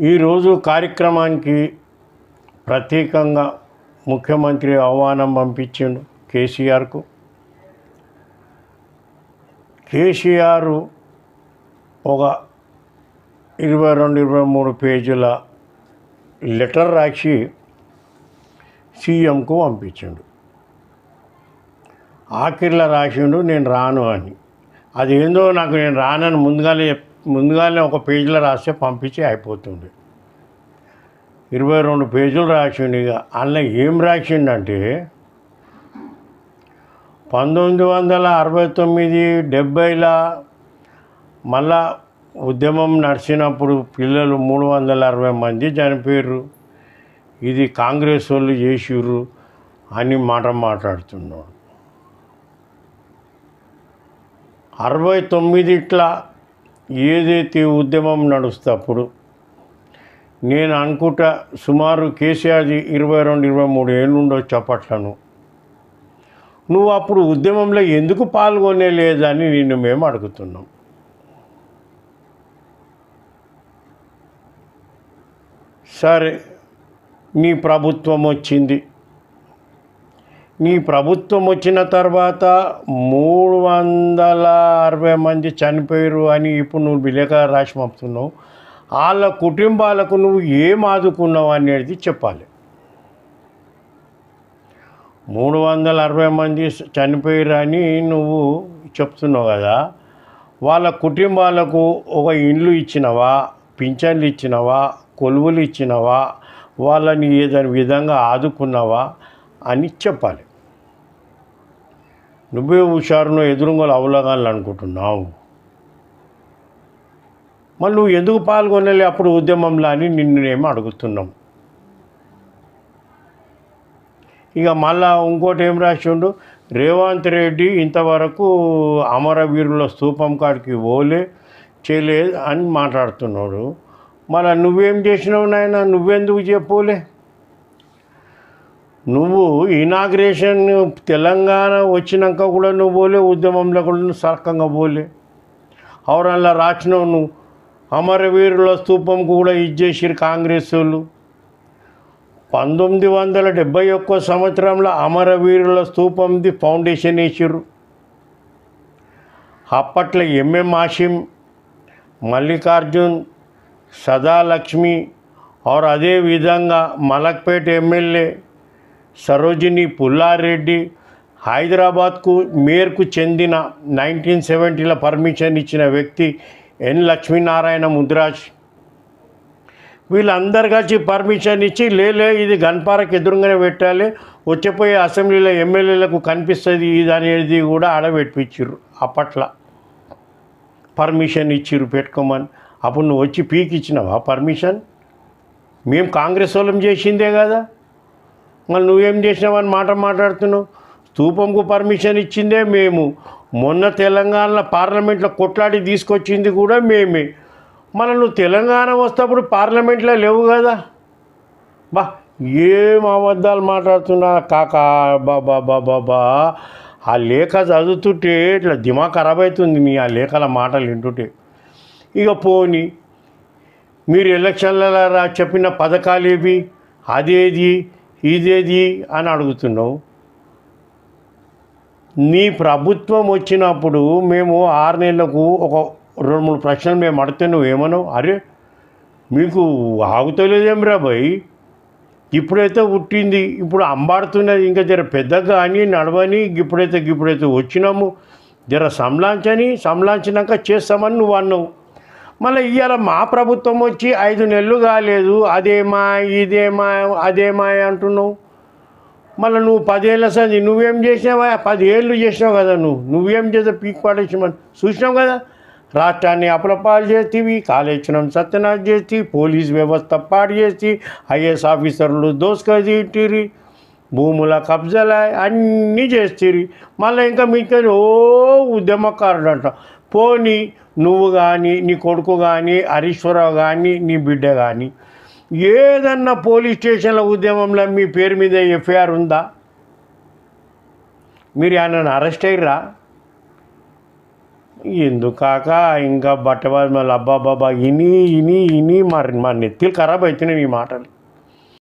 ఈరోజు కార్యక్రమానికి ప్రత్యేకంగా ముఖ్యమంత్రి ఆహ్వానం పంపించిండు కేసీఆర్కు. కేసీఆర్ ఒక ఇరవై రెండు ఇరవై మూడు పేజీల లెటర్ రాసి సీఎంకు పంపించిండు. ఆఖరిలో రాసిండు నేను రాను అని. అది ఏందో నాకు నేను రానని ముందుగానే చెప్- ముందుగానే ఒక పేజీలో రాస్తే పంపించి అయిపోతుంది. ఇరవై రెండు పేజీలు రాసిండు ఇక. అందులో ఏం రాసిండంటే పంతొమ్మిది వందల అరవై తొమ్మిది డెబ్భైల మళ్ళా ఉద్యమం నడిచినప్పుడు పిల్లలు మూడు వందల అరవై మంది చనిపోయారు ఇది కాంగ్రెస్ వాళ్ళు చేసిర్రు అని మాట మాట్లాడుతున్నాడు. అరవై తొమ్మిదిట్లా ఏదైతే ఉద్యమం నడుస్తప్పుడు నేను అనుకుంటా సుమారు కేసీఆర్ది ఇరవై రెండు ఇరవై మూడు ఏళ్ళు ఉండొచ్చు అప్పట్లను నువ్వు అప్పుడు ఉద్యమంలో ఎందుకు పాల్గొనే లేదని నిన్ను మేము అడుగుతున్నాం. సరే నీ ప్రభుత్వం వచ్చింది. నీ ప్రభుత్వం వచ్చిన తర్వాత మూడు వందల అరవై మంది చనిపోయారు అని ఇప్పుడు నువ్వు విలేక రాసి పంపుతున్నావు వాళ్ళ కుటుంబాలకు నువ్వు ఏం ఆదుకున్నావు అనేది చెప్పాలి. మూడు వందల అరవై మంది చనిపోయారు అని నువ్వు చెప్తున్నావు కదా. వాళ్ళ కుటుంబాలకు ఒక ఇండ్లు ఇచ్చినవా పింఛన్లు ఇచ్చినవా కొలువులు ఇచ్చినవా వాళ్ళని ఏదైనా విధంగా ఆదుకున్నావా అని చెప్పాలి. నువ్వే హుషారును ఎదురుగోలు అవలగాలని అనుకుంటున్నావు. మళ్ళీ నువ్వు ఎందుకు పాల్గొనలే అప్పుడు ఉద్యమంలో అని నిన్నేమో అడుగుతున్నాం. ఇక మళ్ళా ఇంకోటి ఏం రాసిండు? రేవంత్ రెడ్డి ఇంతవరకు అమరవీరుల స్తూపం కాడికి పోలే చేయలేదు అని మాట్లాడుతున్నాడు. మళ్ళీ నువ్వేం చేసినావు నాయన? నువ్వెందుకు చెప్పోలే? నువ్వు ఇనాగ్రేషన్ తెలంగాణ వచ్చినాక కూడా నువ్వు పోలే ఉద్యమంలో కూడా నువ్వు సరకంగా పోలే. అవరల్లా రాసినావు నువ్వు. అమరవీరుల స్తూపం కూడా ఇచ్చేసిరు కాంగ్రెస్ వాళ్ళు. పంతొమ్మిది వందల డెబ్భై ఒక్క సంవత్సరంలో అమరవీరుల స్తూపంది ఫౌండేషన్ వేసిర్రు. అప్పట్లో ఎంఎం ఆషిం మల్లికార్జున్ సదాలక్ష్మి और అదే విధంగా మలక్పేట ఎమ్మెల్యే సరోజిని పుల్లారెడ్డి హైదరాబాద్కు మేర్కు చెందిన నైన్టీన్ సెవెంటీలో పర్మిషన్ ఇచ్చిన వ్యక్తి ఎన్ లక్ష్మీనారాయణ ముద్రాజ్. వీళ్ళందరు కలిసి పర్మిషన్ ఇచ్చి లేలే ఇది గన్పారకు ఎదురుగానే పెట్టాలి వచ్చిపోయే అసెంబ్లీలో ఎమ్మెల్యేలకు కనిపిస్తుంది ఇది అనేది కూడా ఆడబెట్టించారు అప్పట్లో. పర్మిషన్ ఇచ్చిర్రు పెట్టుకోమని. అప్పుడు నువ్వు వచ్చి పీకిచ్చినావా పర్మిషన్? మేము కాంగ్రెస్ వాళ్ళం చేసిందే కదా. మళ్ళీ నువ్వేం చేసినావని మాట మాట్లాడుతున్నావు? స్థూపంకు పర్మిషన్ ఇచ్చిందే మేము. మొన్న తెలంగాణలో పార్లమెంట్లో కొట్లాడి తీసుకొచ్చింది కూడా మేమే. మన నువ్వు తెలంగాణ వస్తేప్పుడు పార్లమెంట్లో లేవు కదా. బా ఏం అబద్ధాలు మాట్లాడుతున్నా? కాకా బాబా బాబా బా ఆ లేఖ చదువుతుంటే ఇట్లా దిమా ఖరాబ్ అవుతుంది మీ ఆ లేఖల మాటలు వింటుంటే. ఇక పోని. మీరు ఎలక్షన్లలో చెప్పిన పథకాలు ఏవి? అదేది? ఇదేది అని అడుగుతున్నావు? నీ ప్రభుత్వం వచ్చినప్పుడు మేము ఆరు నెలలకు ఒక రెండు మూడు ప్రశ్నలు మేము అడితే నువ్వేమన్నావు అరే మీకు ఆగుతలేదేం రా భయ్ ఇప్పుడైతే పుట్టింది ఇప్పుడు అంబాడుతున్నది ఇంకా జర పెద్దగా అని నడవని ఇప్పుడైతే ఇప్పుడైతే వచ్చినాము. జర సంలాంచని సంలాంచినాక చేస్తామని నువ్వు అన్నావు. మళ్ళీ ఇవాళ మా ప్రభుత్వం వచ్చి ఐదు నెలలు కాలేదు అదేమా ఇదేమా అదేమా అంటున్నావు. మళ్ళీ నువ్వు పదేళ్ళ సంది నువ్వేం చేసినావా? పదేళ్ళు చేసినావు కదా నువ్వు. నువ్వేం చేసావు పీక్ పాడేసామని చూసినావు కదా? రాష్ట్రాన్ని అప్రపాలు చేస్తేవి కాళేశ్వరం సత్యనాథ్ చేసి పోలీస్ వ్యవస్థ పాడు చేసి ఐఏఎస్ ఆఫీసర్లు దోసుకతీటిరి భూముల కబ్జాల అన్నీ చేస్తారు. మళ్ళీ ఇంకా మీకు ఓ ఉద్యమకారుడు అంట పోనీ నువ్వు కానీ నీ కొడుకు కానీ హరీశ్వరరావు కానీ నీ బిడ్డ కానీ ఏదన్నా పోలీస్ స్టేషన్ల ఉద్యమంలో మీ పేరు మీద ఎఫ్ఐఆర్ ఉందా? మీరు ఆయనను అరెస్ట్ అయ్యరా ఎందుకాక ఇంకా బట్టవారి మళ్ళీ అబ్బా ఇని ఇని ఇని మరి మా నెత్తిలు ఖరాబ్ అవుతున్నాయి ఈ మాటలు.